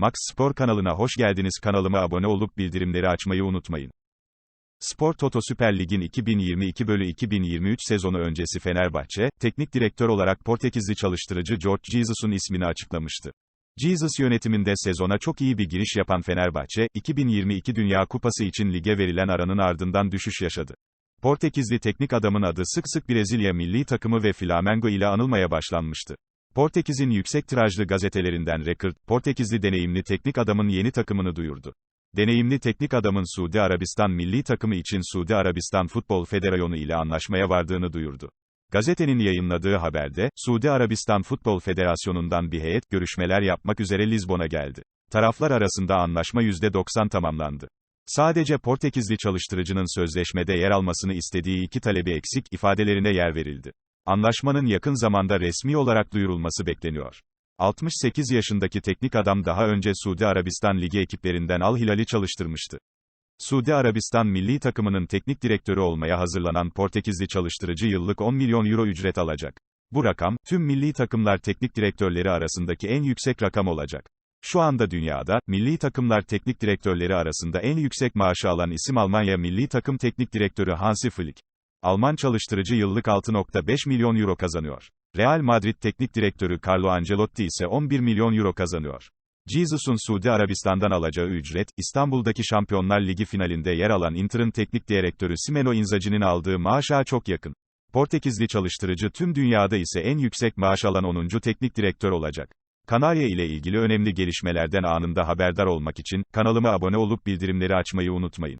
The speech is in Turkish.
Max Spor kanalına hoş geldiniz. Kanalıma abone olup bildirimleri açmayı unutmayın. Spor Toto Süper Lig'in 2022 bölü 2023 sezonu öncesi Fenerbahçe, teknik direktör olarak Portekizli çalıştırıcı George Jesus'un ismini açıklamıştı. Jesus yönetiminde sezona çok iyi bir giriş yapan Fenerbahçe, 2022 Dünya Kupası için lige verilen aranın ardından düşüş yaşadı. Portekizli teknik adamın adı sık sık Brezilya milli takımı ve Flamengo ile anılmaya başlanmıştı. Portekiz'in yüksek tirajlı gazetelerinden Record, Portekizli deneyimli teknik adamın yeni takımını duyurdu. Deneyimli teknik adamın Suudi Arabistan milli takımı için Suudi Arabistan Futbol Federasyonu ile anlaşmaya vardığını duyurdu. Gazetenin yayınladığı haberde, Suudi Arabistan Futbol Federasyonu'ndan bir heyet görüşmeler yapmak üzere Lizbon'a geldi. Taraflar arasında anlaşma %90 tamamlandı. Sadece Portekizli çalıştırıcının sözleşmede yer almasını istediği iki talebi eksik ifadelerine yer verildi. Anlaşmanın yakın zamanda resmi olarak duyurulması bekleniyor. 68 yaşındaki teknik adam daha önce Suudi Arabistan Ligi ekiplerinden Al Hilal'i çalıştırmıştı. Suudi Arabistan milli takımının teknik direktörü olmaya hazırlanan Portekizli çalıştırıcı yıllık 10 milyon euro ücret alacak. Bu rakam, tüm milli takımlar teknik direktörleri arasındaki en yüksek rakam olacak. Şu anda dünyada, milli takımlar teknik direktörleri arasında en yüksek maaşı alan isim Almanya milli takım teknik direktörü Hansi Flick. Alman çalıştırıcı yıllık 6.5 milyon euro kazanıyor. Real Madrid teknik direktörü Carlo Ancelotti ise 11 milyon euro kazanıyor. Jesus'un Suudi Arabistan'dan alacağı ücret, İstanbul'daki Şampiyonlar Ligi finalinde yer alan Inter'ın teknik direktörü Simeno Inzaghi'nin aldığı maaşa çok yakın. Portekizli çalıştırıcı tüm dünyada ise en yüksek maaş alan 10. teknik direktör olacak. Kanarya ile ilgili önemli gelişmelerden anında haberdar olmak için, kanalıma abone olup bildirimleri açmayı unutmayın.